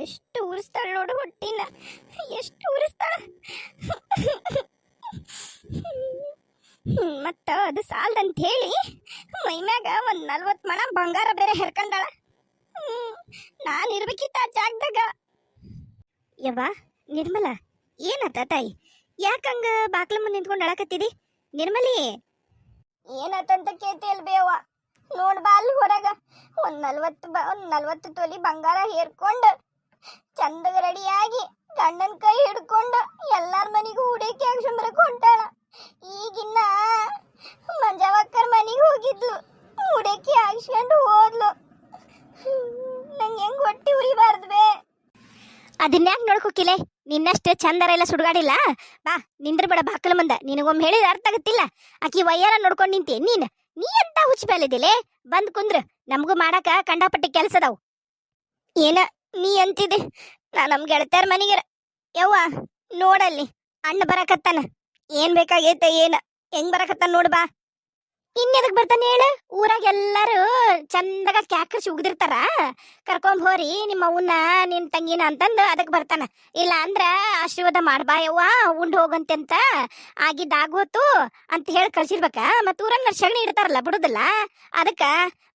ಎಷ್ಟು ಉರಿಸ್ತಾಳೆ ನೋಡು ಹೊಟ್ಟಿನ. ಎಷ್ಟು ಉರಿಸ್ತಾಳ ಮತ್ತ ಅದು ಸಾಲದಂತ ಹೇಳಿ ಮೈಮ್ಯಾಗ ಒಂದ್ ನಲ್ವತ್ ಮಣ ಬಂಗಾರ ಬೇರೆ ಹೆರ್ಕಂಡಾಳ. ನಾನು ಇರ್ಬೇಕಿತ್ತ ಆ ಜಾಗದಾಗ. ಯವ್ವ, ನಿರ್ಮಲ, ಏನತ್ತ ತಾಯಿ? ಯಾಕಂಗ ಬಾಕ್ಲ ಮುಂದೆ ನಿಂತ್ಕೊಂಡು ಅಳಕತ್ತಿದಿ? ನಿರ್ಮಲಿ! ಏನತ್ತಂತ ಕೇತಿ ಅಲ್ ಬೇವ ನೋಡ್ ಬಾ ಅಲ್ಲಿ ಹೊರಗ. ಒಂದ್ ನಲ್ವತ್ತು ಒಂದ್ ನಲ್ವತ್ತು ತೊಲಿ ಬಂಗಾರ ಹೇರ್ಕೊಂಡು ಚಂದಗ ರೆಡಿಯಾಗಿ ಗಂಡನ ಕೈ ಹಿಡ್ಕೊಂಡು ಎಲ್ಲಾರ ಮನಿಗೂ ಹುಡುಕಿ ಹಾಕ್ಸ್ಕೊಂಬರಕ್ ಹೊಂಟಾಳ. ಈಗಿನ್ನ ಮಂಜಾವಕ್ಕರ್ ಮನೆಗೆ ಹೋಗಿದ್ಲು ಹುಡುಕಿ ಹಾಕ್ಸ್ಕೊಂಡು ಹೋದ್ಲು. ನಂಗೆ ಹೆಂಗ್ ಹೊಟ್ಟಿ ಉರಿಬಾರ್ದು ಬೇ ಅದನ್ಯಾಕ್ ನೋಡ್ಕೋಕಿಲೆ ನಿನ್ನಷ್ಟು ಚಂದರ ಎಲ್ಲ ಸುಡ್ಗಾಡಿಲ್ಲ? ಬಾ ನಿಂದ್ರ ಬೇಡ ಬಾಕಲ ಮುಂದ. ನಿನಗೊಮ್ಮೆ ಹೇಳಿದ ಅರ್ಥ ಆಗತ್ತಿಲ್ಲ. ಆಕಿ ವಯ್ಯಾರ ನೋಡ್ಕೊಂಡು ನಿಂತೆ. ನೀನ್ ನೀ ಅಂತ ಹುಚ್ಚ ಬೇಲಿದಿಲೆ ಬಂದ್ ಕುಂದ್ರ. ನಮಗೂ ಮಾಡಾಕ ಕಂಡಾಪಟ್ಟಿ ಕೆಲಸದವು. ಏನ ನೀ ಅಂತಿದೆ ನಾ ನಮ್ ಗೆಳತ್ಯಾರ ಮನಿಗೆ ಯವ್ವ, ನೋಡಲ್ಲಿ, ಅಣ್ಣ ಬರಕತ್ತಾನ. ಏನ್ ಬೇಕಾಗೈತೆ, ಏನ? ಹೆಂಗ್ ಬರಕತ್ತಾನ ನೋಡು ಬಾ. ಇನ್ನೆದಕ್ ಬರ್ತಾನೆ ಹೇಳು? ಊರಾಗ ಎಲ್ಲಾರು ಚಂದಾಗ ಕ್ಯಾಕರ್ಸಿ ಉಗ್ದಿರ್ತಾರ ಕರ್ಕೊಂಡ್ ಹೋರಿ, ನಿಮ್ಮ ಅವನ್ನ ನಿನ್ ತಂಗಿನ ಅಂತಂದು ಅದಕ್ ಬರ್ತಾನ. ಇಲ್ಲ ಅಂದ್ರ ಆಶೀರ್ವಾದ ಮಾಡ್ಬಾ ಯವ್ವ, ಉಂಡ್ ಹೋಗಂತೆ ಅಂತ ಆಗಿದ್ದಾಗೋತು ಅಂತ ಹೇಳಿ ಕಳ್ಸಿರ್ಬೇಕ. ಮತ್ ಊರನ್ನ ಸಗಣಿ ಇಡ್ತಾರಲ್ಲ ಬಿಡುದಿಲ್ಲ. ಅದಕ್ಕ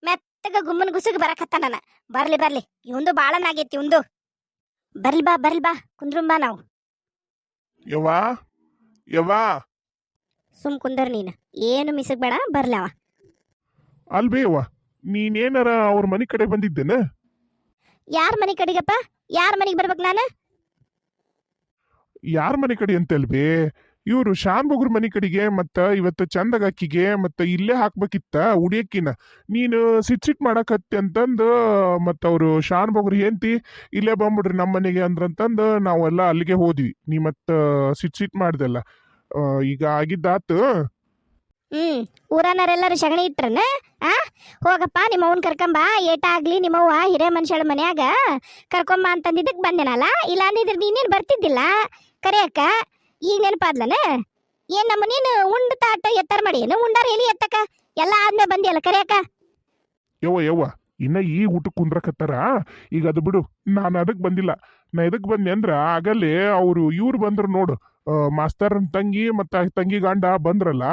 ಮೆತ್ತಗ ಗುಮ್ಮನ್ ಗುಸುಗ್ ಬರಕತ್ತಾನ ಬರ್ಲಿ ಬರ್ಲಿ. ಇವಂದು ಬಾಳನಾಗೈತಿ ಇವಂದು. ಬರ್ಲಿ ಬಾ ಬರ್ಲಿ ಬಾ. ಕುಂದ್ರುಂಬಾ ನಾವು. ಯವ್ವಾ ಯವ್ವಾ. ಸುಮ್ ಕುಂದರ್ ನೀನು. ಏನು ಮಿಸಕ್ ಬೇಡ ಬರ್ಲವ ಅವ. ಅಲ್ಬೇ ಯವ್ವ ನೀನೇನಾರ ಅವ್ರ ಮನೆ ಕಡೆ ಬಂದಿದ್ದೇನ? ಯಾರ ಮನೆ ಕಡೆಗಪ್ಪ? ಯಾರ ಮನೆಗೆ ಬರ್ಬೇಕು ನಾನು? ಯಾರ ಮನೆ ಕಡೆ ಅಂತ ಅಲ್ಬೇ ಇವರು ಶಾನ್ ಬಗುರ್ ಮನೆ ಕಡೆಗೆ ಮತ್ತ ಇವತ್ತು ಚಂದಗ ಅಕ್ಕಿಗೆ ಮತ್ತ ಇಲ್ಲೇ ಹಾಕ್ಬೇಕಿತ್ತ ಉಡಿಯಕ್ಕಿನ ನೀನು ಸಿಟ್ ಸಿಟ್ ಮಾಡಕತ್ತಿ ಅಂತಂದು ಮತ್ತ ಅವರು ಶಾನ್ ಬಗುರ್ ಹೆಂತಿ ಇಲ್ಲೇ ಬಂದ್ಬಿಡ್ರಿ ನಮ್ಮ ಮನೆಗೆ ಅಂದ್ರಂತಂದು ನಾವೆಲ್ಲ ಅಲ್ಲಿಗೆ ಹೋದ್ವಿ. ನೀ ಮತ್ತ ಸಿಟ್ ಸಿಟ್ ಮಾಡ್ದಲ್ಲ. ಈಗ ಆಗಿದ್ದಾತು ಹ್ಮ್ ಊರನರೆಲ್ಲರೂ ಸಗಣಿ ಇಟ್ರನ? ಆ? ಹೋಗಪ್ಪ ನಿಮ್ಮ ಕರ್ಕೊಂಬಾ ಕರ್ಕೊಂಬ. ಏಟ ಆಗ್ಲಿ ನಿಮ್ಮವ್ವ ಹಿರೇ ಮನುಷ್ಯಳ ಮನ್ಯಾಗ. ಕರ್ಕೊಂಬ ಅಂತಂದಿದ್ದಕ್ ಬಂದೆನಲ್ಲ? ಇಲ್ಲ ಅಂದಿದ್ರೆ ನೀನೇನ್ ಬರ್ತಿದ್ದಿಲ್ಲ? ಕರೆಯಕ್ಕ ಈಗ ನೆನಪಾದ್ಲನ? ಏನ್ ನಮ್ಮ ನೀನು ಉಂಡ ತಾಟ ಎತ್ತರ ಮಾಡಿ? ಏನು ಉಂಡಾರ ಎಲ್ಲಿ ಎತ್ತಕ ಎಲ್ಲ ಆದ್ಮೇಲೆ ಬಂದಿಯಲ್ಲ ಕರಿಯಕ್ಕ ಯವ್ವ ಯವ್ವ ಇನ್ನ ಈ ಊಟಕ್ಕೆ ಕುಂದ್ರಕತ್ತಾರ? ಈಗ ಅದು ಬಿಡು ನಾನು ಅದಕ್ಕೆ ಬಂದಿಲ್ಲ. ನಾ ಇದಕ್ಕೆ ಬಂದೆ ಅಂದ್ರ ಆಗಲ್ಲೇ ಅವರು ಇವ್ರು ಬಂದ್ರು ನೋಡು. ಆ, ಮಾಸ್ತರ್ನ್ ತಂಗಿ ಮತ್ತ ತಂಗಿ ಗಂಡ ಬಂದ್ರಲ್ಲ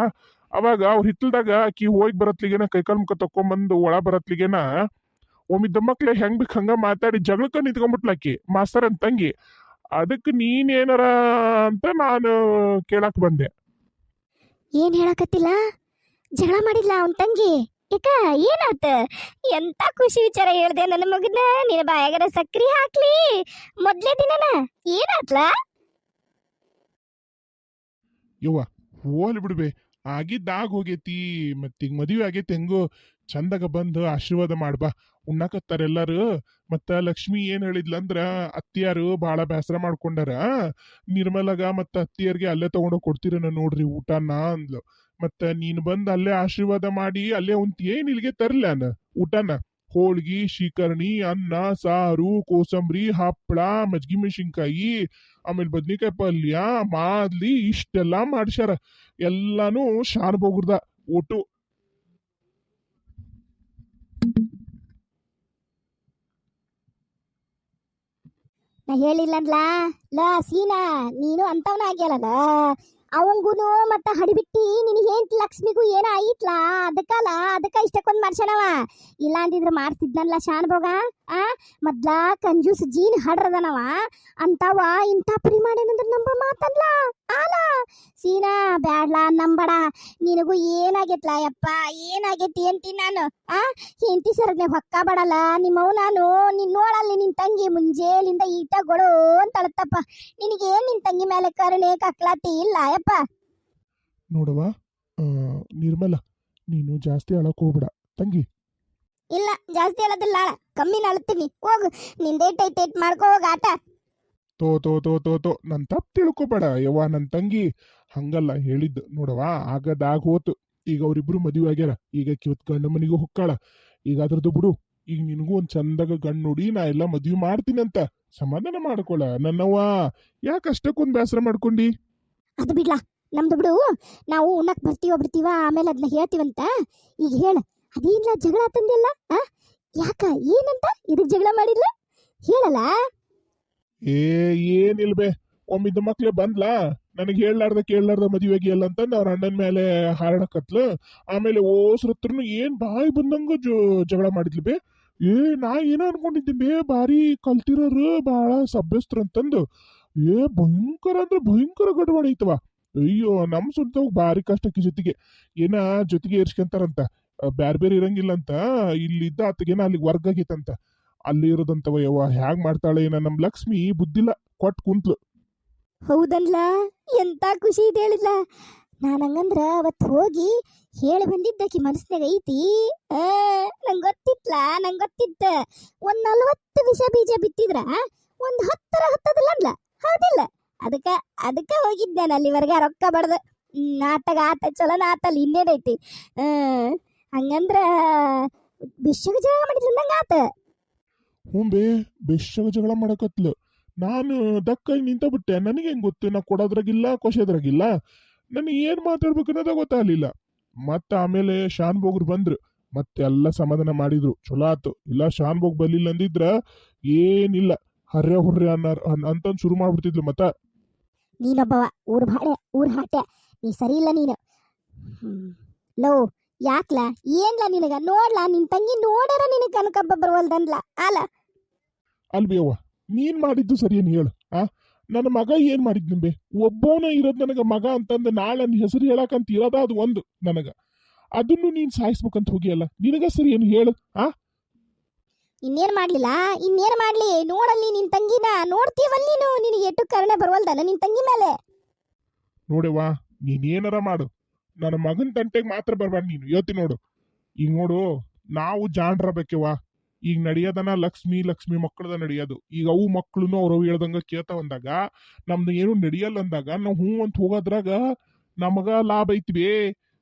ಅವಾಗ ಅವ್ರ ಹಿತ್ತಲ್ದಾಗ ಆಕಿ ಹೋಗಿ ಬರತ್ಲಿಗೇನ ಕೈಕಾಲ್ ಮುಖ ತಕೊಂಬಂದು ಒಳ ಬರತ್ಲಿಗೇನ ಒಮ್ಮಿದ್ದ ಮಕ್ಳು ಹೆಂಗ್ ಬೇಕು ಹಂಗ ಮಾತಾಡಿ ಜಗಳಕ್ಕ ನಿಂತ್ಕೊಂಡ್ಬಿಟ್ಲಾಕಿ ಅನ್ ತಂಗಿ. ಅದಕ್ಕೆ ಏನಾರ ಅಂತ ನಾನು ಕೇಳಕ್ ಬಂದೆ. ಏನ್ ಹೇಳಕತ್ತಿಲ್ಲ? ಜಗಳ ಮಾಡಿಲ್ಲ ಅವನ್ ತಂಗಿ? ಏಕ ಏನಾತ? ಎಂತ ಖುಷಿ ವಿಚಾರ ಹೇಳ್ದೆ ನನ್ನ ಮಗನ ನಿನ್ನ ಬಾಯಾಗರ ಸಕ್ರಿ ಹಾಕ್ಲಿ ಮೊದ್ಲೇ ದಿನನ? ಏನಾತ್ಲ? ಯವ್ವ, ಹೋಲ್ ಬಿಡ್ಬೆ ಆಗಿದ್ದಾಗ ಹೋಗೈತಿ ಮತ್ತೀಗ ಮದುವೆ ಆಗೈತಿ, ಹೆಂಗೋ ಚಂದಾಗ ಬಂದು ಆಶೀರ್ವಾದ ಮಾಡ್ಬಾ ಉಣ್ಣಾಕತ್ತಾರ ಎಲ್ಲಾರು. ಮತ್ತ ಲಕ್ಷ್ಮಿ ಏನ್ ಹೇಳಿದ್ಲಂದ್ರ ಅತ್ತಿಯಾರು ಬಹಳ ಬೇಸರ ಮಾಡ್ಕೊಂಡಾರ. ನಿರ್ಮಲಗ ಮತ್ತ ಅತ್ತಿಯರ್ಗೆ ಅಲ್ಲೇ ತಗೊಂಡೋಗಿ ಕೊಡ್ತೀರನ ನೋಡ್ರಿ ಊಟನ ಅಂದ್ಲು. ಮತ್ತ ನೀನ್ ಬಂದ್ ಅಲ್ಲೇ ಆಶೀರ್ವಾದ ಮಾಡಿ, ಅಲ್ಲೇ ಉಂತಿ, ಏನ್ ಇಲ್ಲಿಗೆ ತರ್ಲಾನ ಊಟನ? ಹೋಳ್ಗಿ, ಶಿಕರ್ಣಿ, ಅನ್ನ, ಸಾರು, ಕೋಸಂಬರಿ ಹಪ್ಪಳ ಮಜ್ಗಿ ಮೆಣಸಿನ್ಕಾಯಿ, ಆಮೇಲೆ ಬದ್ನಿಕಾಯಿ ಪಲ್ಯ, ಮಾದ್ಲಿ, ಇಷ್ಟೆಲ್ಲ ಮಾಡ್ಸ್ಯಾರ. ಎಲ್ಲಾನು ಶಾರ್ ಬೋಗುರ್ದ ಒಟ್ಟು. ನಾ ಸೀನಾ, ನೀನು ಅಂತವನ ಆಗ್ಯಾಲದ ಅವಂಗುನು ಮತ್ತೆ ಹಡಿಬಿಟ್ಟಿ ನಿನ್ ಹೆಂಟ್ ಲಕ್ಷ್ಮಿಗೂ ಏನ ಐತ್ಲಾ ಅದಕ್ಕಲ್ಲ ಅದಕ್ಕ ಇಷ್ಟಕ್ಕೊಂದ್ ಮಾಡ್ಸಣವ ಇಲ್ಲ ಅಂದಿದ್ರೆ ಮಾಡ್ತಿದ್ನಲ್ಲ ಶಾನ್ಭೋಗ. ಆ, ಮೊದ್ಲ ಕಂಜೂಸ್ ಜೀನ್ ಹಾಡ್ರದನವ ಅಂತವ ಇಂಥ ಪರಿ ಮಾಡೇನಂದ್ರ ನಂಬ ಮಾತಲ್ಲ. ಆಲ. ಸೀನಾ, ಬ್ಯಾಡ್ಲ, ನಂಬಡ. ನಿನಗೂ ಏನಾಗೈತ್ಲ ಯಪ್ಪ, ಏನಾಗೈತಿ ಅಂತಿ ನಾನು. ಆ, ಹೆಂಡತಿ ಸರ್ನೆ ಹೊಕ್ಕ ಬಡಲ್ಲ. ನಿಮ್ಮವ್ ನಾನು, ನಿನ್ ನೋಡಲ್ಲಿ ನಿನ್ ತಂಗಿ ಮುಂಜೇಲಿಂದ ಈಟಗಳು ಅಂತಳತ್ತಪ್ಪ. ನಿನಗೇನ್ ನಿನ್ ತಂಗಿ ಮೇಲೆ ಕರುಣೆ ಕಕ್ಲಾತಿ ಇಲ್ಲ ಯಪ್ಪ. ನೋಡುವ ನಿರ್ಮಲ, ನೀನು ಜಾಸ್ತಿ ಅಳಕ್ ಹೋಗ್ಬೇಡ. ತಂಗಿ. ಇಲ್ಲ ಜಾಸ್ತಿ ಹೇಳೋದಿಲ್ಲ ಅಳ ಕಮ್ಮಿ ನಳ್ತೀನಿ ಹೋಗು ನಿಂದೇಟ್ ಟೈಟ್ ಏಟ್ ಮಾಡ್ಕೋ ಹೋಗ ಆಟ. ತೋ ತೋ ತೋ ತೋ ತೋ ನನ್ ತಪ್ಪು ತಿಳ್ಕೊಬೇಡ. ಯವ್ವ ನನ್ ತಂಗಿ ಹಂಗಲ್ಲ ಹೇಳಿದ್ದು. ನೋಡವ ಆಗದಾಗ ಹೋತು. ಈಗ ಅವ್ರಿಬ್ರು ಮದುವೆ ಆಗ್ಯಾರ. ಈಗ ಕಿವತ್ ಗಂಡ ಮನಿಗೂ ಹೊಕ್ಕಾಳ. ಈಗ ಅದ್ರದ್ದು ಬಿಡು. ಈಗ ನಿನಗೂ ಒಂದ್ ಚಂದಾಗ ಗಂಡು ನೋಡಿ ನಾ ಎಲ್ಲ ಮದ್ವಿ ಅಂತ ಸಮಾಧಾನ ಮಾಡ್ಕೊಳ. ನನ್ನವ್ವ ಯಾಕೆ ಅಷ್ಟಕ್ಕೊಂದು ಬೇಸರ ಮಾಡ್ಕೊಂಡಿ? ಅದು ಬಿಡ್ಲಾ ನಮ್ದು ಬಿಡು. ನಾವು ಉಣ್ಣಕ್ ಬರ್ತೀವ ಬಿಡ್ತೀವ ಆಮೇಲೆ ಅದನ್ನ ಹೇಳ್ತೀವಂತ. ಈಗ ಹೇಳ. ಅದೇನ್ಲ ಜಗಳ ತಂದಿಲ್ಲ ಯಾಕ, ಏನಂತ? ಇದಕ್ ಜಗಳ ಮಾಡಿಲ್ಲ ಹೇಳಲ್ಲ ಏ ಏನಿಲ್ಬೆ ಒಮ್ಮಿದ್ದ ಮಕ್ಳೆ ಬಂದ್ಲಾ? ನನಗೆ ಹೇಳಲಾರ್ದ ಕೇಳಲಾರ್ದ ಮದುವೆಗೆ ಎಲ್ಲ ಅಂತಂದು ಅವ್ರ ಅಣ್ಣನ ಮೇಲೆ ಹಾರಾಡಕತ್ಲು ಆಮೇಲೆ ಓಸ್ರತ್ರನು ಏನ್ ಬಾಯಿ ಬಂದಂಗ ಜಗಳ ಮಾಡಿದ್ಲು ಬೇ. ಏ, ನಾ ಏನೋ ಅನ್ಕೊಂಡಿದ್ದೆ ಬೇ, ಭಾರಿ ಕಲ್ತಿರೋರು ಬಹಳ ಸಭ್ಯಸ್ತ್ರ ಅಂತಂದು. ಏ, ಭಯಂಕರ ಅಂದ್ರೆ ಭಯಂಕರ ಗಡವಾಡ ಐತವ ಅಯ್ಯೋ, ನಮ್ ಸ್ವಂತ ಭಾರಿ ಕಷ್ಟಕ್ಕೆ ಜೊತೆಗೆ. ಏನ ಜೊತೆಗೆ ಏರ್ಸ್ಕೊಂತಾರಂತ. ಬ್ಯಾರೆ ಬೇರೆ ಇರಂಗಿಲ್ಲ ಅಂತ ಇಲ್ಲಿದ್ದ ಆತಗೇನ ಅಲ್ಲಿ ವರ್ಗ ಆಗೈತಂತ. ಅಲ್ಲಿ ಇರೋದಂತವ ಯವ್ವ ಹ್ಯಾಗ್ ಮಾಡ್ತಾಳೆ ಏನ ನಮ್ ಲಕ್ಷ್ಮಿ ಬುದ್ಧಿಲ್ಲ ಕೊಟ್ ಕುಂತ್ಲು. ಹೌದಲ್ಲ ಎಂತ ಖುಷಿ ಇದೆ ಹೇಳಿಲ್ಲ ನಾನು ಹಂಗಂದ್ರ ಅವತ್ತು ಹೋಗಿ ಹೇಳಿ ಬಂದಿದ್ದಕ್ಕೆ ಮನಸ್ನಾಗ ಐತಿ ನಂಗೆ ಗೊತ್ತಿತ್ಲ, ನಂಗೆ ಗೊತ್ತಿತ್ತ. ಒಂದ್ ನಲ್ವತ್ತು ವಿಷ ಬೀಜ ಬಿತ್ತಿದ್ರ, ಒಂದ್ ಹತ್ತರ ಹತ್ತದಿಲ್ಲ ಹೌದಿಲ್ಲ. ಅದಕ್ಕ ಅದಕ್ಕ ಹೋಗಿದ್ದೆ ನಾನು ಅಲ್ಲಿವರೆಗೆ, ರೊಕ್ಕ ಬಡ್ದು. ನಾಟಕ ಆತ ಚಲೋನ ಆತಲ್ಲಿ ಇನ್ನೇನೈತಿ? ಹಂಗಂದ್ರ ಬಿಶ್ವಗ ಜಗಳ ಮಾಡಿದ್ಲ ನಂಗೆ ಆತ. ಹ್ಞೂ ಬೇ ಬೆಶ್ಶಗ ಜಗಳ ಮಾಡಕತ್ಲು. ನಾನು ದಕ್ಕಾಗಿ ನಿಂತ ಬಿಟ್ಟೆ ನನಗೆ ಹೆಂಗ್ ಗೊತ್ತು? ನಾ ಕೊಡೋದ್ರಾಗಿಲ್ಲ ಕೊಸೋದ್ರಾಗಿಲ್ಲ? ನನಗೆ ಏನು ಮಾತಾಡ್ಬೇಕು ಅನ್ನೋದ ಗೊತ್ತಾಗ್ಲಿಲ್ಲ. ಮತ್ತೆ ಆಮೇಲೆ ಶಾನ್ ಬೋಗ್ರು ಬಂದ್ರು. ಮತ್ತೆ ಎಲ್ಲ ಸಮಾಧಾನ ಮಾಡಿದ್ರು. ಚಲೋ ಆತು. ಇಲ್ಲ ಶಾನ್ ಬೋಗ್ ಬರ್ಲಿಲ್ಲ ಅಂದಿದ್ರ ಏನಿಲ್ಲ. ಹರ್ಯ ಹುರ್ರೆ ಅನ್ನಾರ ಅನ್- ಅಂತಂದ್ ಶುರು ಮಾಡ್ಬಿಡ್ತಿದ್ಲು ಮತ್ತ. ನೀನೊಬ್ಬವ ಊರ್ ಭಾಡೆ ಊರ್ ಹಾಟೆ ನೀ ಸರಿ ಇಲ್ಲ ನೀನು. ಲೋ ಯಾಕ್ಲ? ಏನ್ಲ ನಿನಗ? ನೋಡ್ಲಾ? ನಿನ್ ತಂಗಿ ನೋಡರ ನಿನಗೆ ಕನಕಬ್ಬ ಬರುವಲ್ದನ್ಲ ಅಲ್ಲ ಅಲ್ಬಿ ಅವ್ವ ನೀನ್ ಮಾಡಿದ್ದು ಸರಿ ಏನ್ ಹೇಳು ಆ? ನನ್ನ ಮಗ ಏನ್ ಮಾಡಿದ್ ನಿಂಬೆ? ಒಬ್ಬವನ ಇರೋದ್ ನನಗ ಮಗ ಅಂತಂದ ನಾಳೆ ನನ್ನ ಹೆಸರು ಹೇಳಕಂತ ಇರೋದ ಅದು ಒಂದು ನನಗ. ಅದನ್ನು ನೀನ್ ಸಾಯಿಸ್ಬೇಕಂತ ಹೋಗಿಯಲ್ಲ ನಿನಗ ಸರಿ ಏನು ಹೇಳು ಆ? ಇನ್ನೇನ್ ಮಾಡ್ಲಿಲ್ಲ? ಇನ್ನೇನ್ ಮಾಡ್ಲಿ? ನೋಡಲ್ಲಿ ನಿನ್ ತಂಗಿನ ನೋಡ್ತೀವಲ್ ನೀನು? ನಿನಗೆ ಎಟ್ಟು ಕರುಣೆ ಬರುವಲ್ದನ ನಿನ್ ತಂಗಿ ಮೇಲೆ? ನೋಡೆವಾ ನೀನ್ ಏನಾರ ಮಾಡು. ನನ್ನ ಮಗನ ತಂಟೆಗೆ ಮಾತ್ರ ಬರ್ಬಾರ್ದು ನೀನು. ಯೋತಿ ನೋಡು. ಈಗ ನೋಡು, ನಾವು ಜಾಣರ ಬೇಕೆವಾ ಈಗ ನಡೆಯೋದನ ಲಕ್ಷ್ಮಿ ಲಕ್ಷ್ಮಿ ಮಕ್ಕಳದ ನಡೆಯೋದು. ಈಗ ಅವು ಮಕ್ಕಳು ಅವು ಹೇಳ್ದಂಗ ಕೇಳ್ತಾ ಅಂದಾಗ ನಮ್ದು ಏನು ನಡೆಯಲ್ಲ ಅಂದಾಗ, ನಾವು ಹ್ಞೂ ಅಂತ ಹೋಗೋದ್ರಾಗ ನಮಗ ಲಾಭ ಐತಿವಿ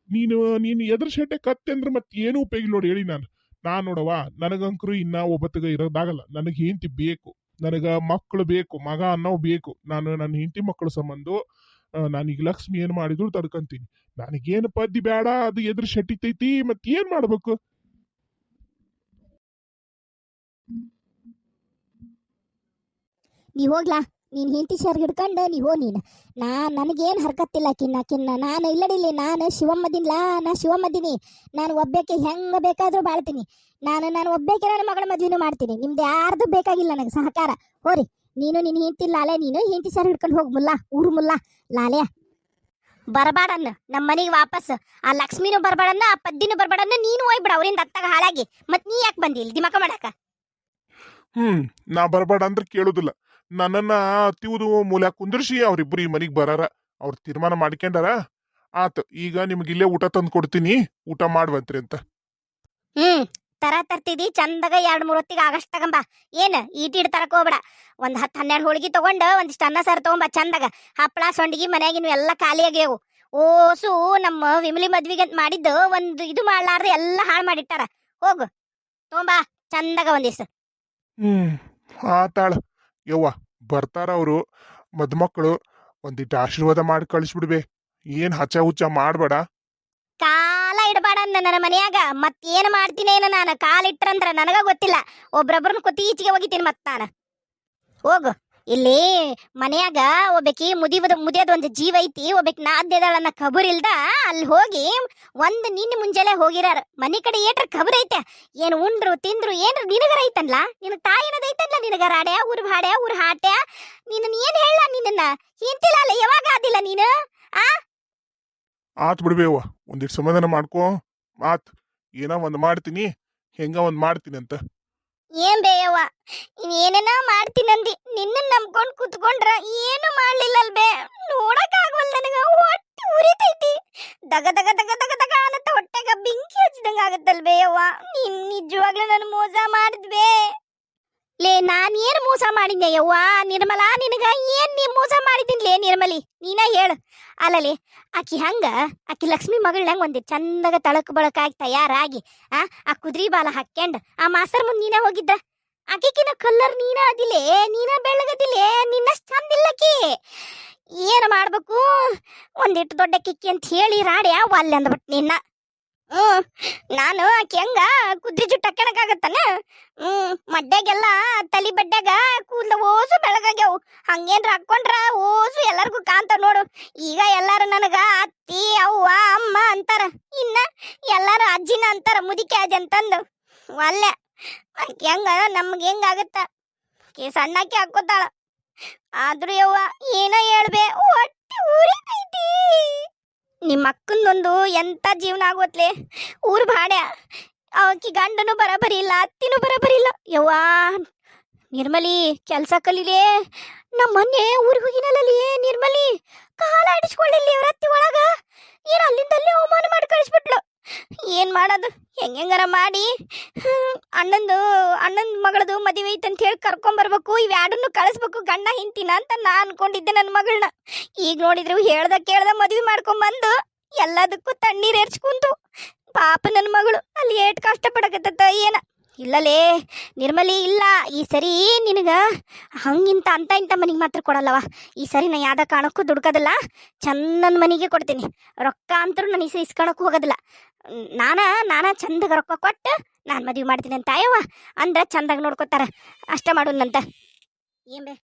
ನೀನು ನೀನು ಎದ್ರ ಶೆಟ್ಟೆ ಕತ್ತೆ ಅಂದ್ರೆ ಮತ್ತೆ ಏನು ಉಪಯೋಗ ನೋಡಿ, ಹೇಳಿ ನಾನು. ನಾ ನೋಡವ ನನಗಂಕರು ಇನ್ನ ಒಬ್ಬತ್ತಗ ಇರೋದಾಗಲ್ಲ. ನನಗೆ ಹೆಂಡತಿ ಬೇಕು. ನನಗ ಮಕ್ಕಳು ಬೇಕು, ಮಗ ಅನ್ನೋ ಬೇಕು. ನಾನು ನನ್ನ ಹೆಂಡತಿ ಮಕ್ಕಳು ಸಂಬಂಧ ನಾನೀಗ ಲಕ್ಷ್ಮಿ ಏನು ಮಾಡಿದ್ರು ತಡ್ಕಂತೀನಿ. ನನಗೇನು ಪದ್ದಿ ಬೇಡ, ಅದು ಎದ್ರ ಶೆಟ್ಟಿತೈತಿ ಮತ್ತೆ ಏನ್ ಮಾಡ್ಬೇಕು? ನೀ ಹೋಗ್ಲಾ, ನೀನ್ ಹೆಂಡತಿ ಶರ್ಗ್ ಹಿಡ್ಕೊಂಡು ನೀ ಹೋ ನೀನು. ನಾ, ನನಗೇನ್ ಹರ್ಕತ್ತಿಲ್ಲ ಕಿನ್ನ ಕಿನ್ನ, ನಾನು ಇಲ್ಲಡಿಲ್ಲಿ, ನಾನು ಶಿವಮ್ಮದಿನ್ಲ, ನಾ ಶಿವಮ್ಮದಿನಿ. ನಾನು ಒಬ್ಬಕ್ಕೆ ಹೆಂಗ ಬೇಕಾದ್ರೂ ಬಾಳ್ತೀನಿ. ನಾನು ನಾನು ಒಬ್ಬಕ್ಕೆ ನನ್ನ ಮಗಳ ಮದ್ವಿನೂ ಮಾಡ್ತೀನಿ. ನಿಮ್ದು ಯಾರ್ದು ಬೇಕಾಗಿಲ್ಲ ನನಗೆ ಸಹಕಾರ. ಹೋರಿ, ನೀನು ನಿನ್ನ ಹೆಂಡತಿ ಲಾಲೆ, ನೀನು ಹೆಂಡತಿ ಸರ್ ಹಿಡ್ಕೊಂಡು ಹೋಗ್ ಊರು ಮುಲ್ಲ ಲಾಲೆ ಬರಬಾಡನ್ನ. ನಮ್ಮ ಮನೆಗೆ ವಾಪಸ್. ಆ ಲಕ್ಷ್ಮಿನೂ ಬರಬಾಡನ್ನ ಆ ಪದ್ದಿನೂ ಬರಬಾಡನ್ನ ನೀನು ಹೋಯ್ಬಿಡ ಅವರಿಂದ ಅತ್ತಾಗ ಹಾಳಾಗಿ. ಮತ್ ನೀ ಯಾಕೆ ಬಂದಿ ಇಲ್ಲಿ ದಿಮಾಕ ಮಾಡಾಕ? ಹ್ಮ್ ನಾ ಬರಬೇಡ ಅಂದ್ರೆ ಕೇಳುದಿಲ್ಲ. ನನ್ನನ್ನ ತಿವುದು ಮೂಲ ಕುಂದ್ರಿಸಿ ಅವ್ರಿಬ್ರು ಈ ಮನೆಗೆ ಬರಾರ. ಅವ್ರು ತೀರ್ಮಾನ ಮಾಡ್ಕೊಂಡಾರ ಆತ ಈಗ ನಿಮ್ಗೆ ಇಲ್ಲೇ ಊಟ ತಂದು ಕೊಡ್ತೀನಿ. ಊಟ ಮಾಡ್ವಂತ್ರಿ ಅಂತ. ಹ್ಮ್ ತರ ತರ್ತಿದಿ ಚಂದಾಗ ಎರಡು ಮೂರು ಹೊತ್ತಿಗೆ ಆಗಸ್ಟ್ ತಗೊಂಬ. ಏನ್ ಈಟಿಡ್ ತರಕ್ ಹೋಗ್ಬೇಡ. ಒಂದು ಹತ್ತು ಹನ್ನೆರಡು ಹೋಳಿಗೆ ತಗೊಂಡ್ ಒಂದಿಷ್ಟು ಅನ್ನ ಸಾರು ತಗೊಂಬ ಚಂದಾಗ. ಹಪ್ಪಳ ಸೊಂಡಿಗೆ ಮನೆಯಾಗಿನ ಎಲ್ಲ ಖಾಲಿ ಆಗ್ಯಾವು ಓಸು ನಮ್ಮ ವಿಮಲಿ ಮದ್ವಿಗೆ ಅಂತ ಮಾಡಿದ್ದು ಒಂದು ಇದು ಮಾಡ್ಲಾರ್ದೆ ಎಲ್ಲ ಹಾಳು ಮಾಡಿಟ್ಟಾರ. ಹೋಗು. ತಗೊಂಬ ಚಂದಾಗ ಒಂದಿಷ್ಟು ಹ್ಮ್ ಆತಾಳ. ಯವ್ವ ಬರ್ತಾರ ಅವರು ಮದ್ಮಕ್ಳು. ಒಂದಿಟ್ಟು ಆಶೀರ್ವಾದ ಮಾಡಿ ಕಳಿಸ್ಬಿಡ್ಬೆ. ಏನ್ ಹಚ್ಚ ಹುಚ್ಚ ಮಾಡ್ಬೇಡ. ಕಾಲ ಇಡಬೇಡ ಅಂದ ನನ್ನ ಮನ್ಯಾಗ. ಮಾಡ್ತೀನಿ ಮಾಡ್ತೀನೇನ ನಾನು? ಕಾಲಿಟ್ರಂದ್ರ ನನಗ ಗೊತ್ತಿಲ್ಲ. ಒಬ್ರೊಬ್ರನ್ನ ಕುತ್ತಿ ಈಚೆಗೆ ಹೋಗಿತೀನಿ ಮತ್ ನಾನು. ಹೋಗು. ಇಲ್ಲಿ ಮನೆಯಾಗ ಒಬ್ಬಕಿ ಮುದಿವದ, ಮುದಿಯೋದ್ ಒಂದು ಜೀವ ಐತಿ. ಒಬ್ಬಕಿ ನಾದ್ಯದಳನ್ನ ಕಬುರ್ ಇಲ್ದ ಅಲ್ಲಿ ಹೋಗಿ ಒಂದು ನಿನ್ನೆ ಮುಂಜಾನೆ ಹೋಗಿರಾರ. ಮನೆ ಕಡೆ ಏಟ್ರ ಕಬರ್ ಐತೆ. ಏನು ಉಂಡ್ರು, ತಿಂದ್ರು, ಏನ್ರ ನಿನಗರ ಐತನ್ಲ? ನಿನಗ ತಾಯಿನದ ಐತನ್ಲ ನಿನಗ ರಾಡ್ಯ ಊರ್ ಹಾಡ್ಯ ಊರ್ ಹಾಟ್ಯ? ನಿನ್ನ ಏನು ಹೇಳ ನಿನ್ನ ಹಿಂತಿಲ್ಲ ಅಲ್ಲ ಯಾವಾಗ ಆದಿಲ್ಲ ನೀನು? ಆತ್ ಬಿಡ್ಬೇವ ಒಂದಿಟ್ಟು ಸಮಾಧಾನ ಮಾಡ್ಕೋ. ಆತ್, ಏನೋ ಒಂದ್ ಮಾಡ್ತೀನಿ, ಹೆಂಗ ಒಂದ್ ಮಾಡ್ತೀನಿ ಅಂತ. ಏನ್ ಬೇಯವ್ವ ಏನೇನ ಮಾಡ್ತೀನಂದಿ ನಿನ್ನ ನಂಬ್ಕೊಂಡ್ ಕುತ್ಕೊಂಡ್ರ ಏನು ಮಾಡ್ಲಿಲ್ಲ ನೋಡಕ್ ಆಗವಲ್ ನನಗ, ಹೊಟ್ಟೆ ಉರಿತೈತಿ. ದಗ ದಗ ದಗ ದಗ ದಗ ಅನ್ನತ್ತ ಹೊಟ್ಟೆಗ ಬೆಂಕಿ ಹಚ್ಚಿದಂಗ ಆಗತ್ತಲ್ ಬೇಯವ್ವ ನಿಜವಾಗ್ಲೂ ನನ್ ಮೋಸ ಮಾಡಿದ್ಬೇ ಲೇ, ನಾನ್ ಏನ್ ಮೋಸ ಮಾಡಿದ್ದೆ ಯವ್ವ? ನಿರ್ಮಲಾ, ನಿನಗ ಏನ್ ನೀ ಮೋಸ ಮಾಡಿದಿನ್ಲೇ ನಿರ್ಮಲಿ? ನೀನ ಹೇಳು. ಅಲ್ಲಲಿ ಆಕಿ ಹಂಗ, ಆಕಿ ಲಕ್ಷ್ಮಿ ಮಗಳಂಗ ಒಂದಿ ಚಂದಗ ತಳಕ್ ಬಳಕಾಗಿ ತಯಾರಾಗಿ, ಆ ಆ ಕುದ್ರಿ ಬಾಲ ಹಾಕ್ಯಂಡ್, ಆ ಮಾಸ್ತರ್ ಮುಂದ್ ನೀನ ಹೋಗಿದ್ದ? ಆಕಿಕಿನ ಕಲ್ಲರ್ ನೀನ ಅದಿಲೇ, ನೀನ ಬೆಳ್ಳಗದಿಲೆ, ನಿನ್ನಷ್ಟು ಚಂದಿಲ್ಲಕಿ ಏನ್ ಮಾಡ್ಬೇಕು? ಒಂದಿಟ್ಟು ದೊಡ್ಡ ಕಿಕ್ಕಿ ಅಂತ ಹೇಳಿ ರಾಡ್ಯ, ಒಲ್ಲೆ ಅಂದ್ಬಿಟ್ಟು ನಿನ್ನ. ಹ್ಮ್, ನಾನು ಆಕೆ ಹೆಂಗ ಕುದ್ರಿ ಜುಟ್ಟು ಹಾಕ್ಯಣಕ್ಕಾಗತ್ತಾನ ಹ್ಮ್ ಮಡ್ಡೆಗೆಲ್ಲ ತಲಿ ಬಡ್ಡೆಗ ಕೂದ್ಲ ಓಸು ಬೆಳಗಾಗ್ಯಾವು. ಹಂಗೇನ್ರ ಹಾಕೊಂಡ್ರ ಓಸು ಎಲ್ಲರಿಗೂ ಕಾಂತ ನೋಡು. ಈಗ ಎಲ್ಲಾರು ನನಗ ಅತ್ತಿ, ಅವ್ವ, ಅಮ್ಮ ಅಂತಾರ. ಇನ್ನ ಎಲ್ಲಾರು ಅಜ್ಜಿನ ಅಂತಾರ ಮುದಿಕೆ ಅಜ್ಜಿ ಅಂತಂದು. ಅಲ್ಲೇ ಆಕೆ ಹೆಂಗ ನಮ್ಗೆ ಹೆಂಗಾಗತ್ತ ಆಕೆ ಸಣ್ಣಕ್ಕೆ ಹಾಕೋತಾಳ. ಆದ್ರೂ ಯವ್ವ, ಏನೋ ಹೇಳ್ಬೆ, ಹೊಟ್ಟೆ ಉರಿತೈತಿ. ನಿಮ್ಮ ಅಕ್ಕಂದೊಂದು ಎಂತ ಜೀವನ ಆಗೋತ್ಲೆ? ಊರು ಭಾಡ್ಯ. ಅವಕ್ಕಿ ಗಂಡನು ಬರಬರಿ ಇಲ್ಲ, ಅತ್ತಿನೂ ಬರಬರಿ ಇಲ್ಲ. ಯವ್ವಾ, ನಿರ್ಮಲಿ, ಕೆಲಸ ಕಲೀಲೇ? ನಮ್ಮ ಮೊನ್ನೆ ಊರಿಗೆ ಹೋಗಿನಲ್ಲಿ ನಿರ್ಮಲಿ? ಕಾಲ ಅಡಿಸ್ಕೊಳ್ಳಿಲ್ಲ ಅವ್ರ ಅತ್ತಿ ಒಳಗ. ಏನು ಅಲ್ಲಿಂದಲ್ಲೇ ಅವಮಾನ ಮಾಡಿ ಕಳಿಸ್ಬಿಟ್ಲು. ಏನ್ ಮಾಡೋದು? ಹೆಂಗೆಂಗಾರ ಮಾಡಿ? ಹ್ಮ್, ಅಣ್ಣಂದು ಅಣ್ಣನ ಮಗಳದು ಮದುವೆ ಐತೆ ಅಂತ ಹೇಳಿ ಕರ್ಕೊಂಬರ್ಬೇಕು ಇವ್ಯಾಡನ್ನು ಕಳಿಸ್ಬೇಕು ಗಂಡ ಹಿಂತಿನ ಅಂತ ನಾ ಅನ್ಕೊಂಡಿದ್ದೆ ನನ್ನ ಮಗಳನ್ನ ಈಗ ನೋಡಿದ್ರು ಹೇಳ್ದ ಕೇಳ್ದ ಮದುವೆ ಮಾಡ್ಕೊಂಬಂದು ಎಲ್ಲದಕ್ಕೂ ತಣ್ಣೀರ್ ಎರ್ಚ್ಕುಂತು ಪಾಪ ನನ್ನ ಮಗಳು ಅಲ್ಲಿ ಏಟ್ ಕಷ್ಟ ಪಡಕತ್ತ ಏನ? ಇಲ್ಲಲೇ ನಿರ್ಮಲಿ ಇಲ್ಲ ಈ ಸರಿ ನಿನಗ ಹಂಗಿಂತ ಅಂತ ಇಂಥ ಮನೆಗೆ ಮಾತ್ರ ಕೊಡಲ್ಲವ. ಈ ಸರಿ ನಾ ಯಾವ್ದ ಕಾರಣಕ್ಕೂ ದುಡ್ಕೋದಿಲ್ಲ. ಚೆನ್ನ ಮನೆಗೆ ಕೊಡ್ತೀನಿ. ರೊಕ್ಕ ಅಂತರೂ ನಾನು ಸರಿ ಇಸ್ಕೊಳಕ್ಕೂ ಹೋಗೋದಿಲ್ಲ. ನಾನ ನಾನ ಚಂದಗ ರೊಕ್ಕ ಕೊಟ್ಟು ನಾನು ಮದುವೆ ಮಾಡ್ತೀನಿ ಅಂತ ಅಯ್ಯವ ಅಂದ್ರೆ ಚಂದಾಗ ನೋಡ್ಕೊತಾರ. ಅಷ್ಟ ಮಾಡೋಣಂತ. ಏನ್ ಬೇ?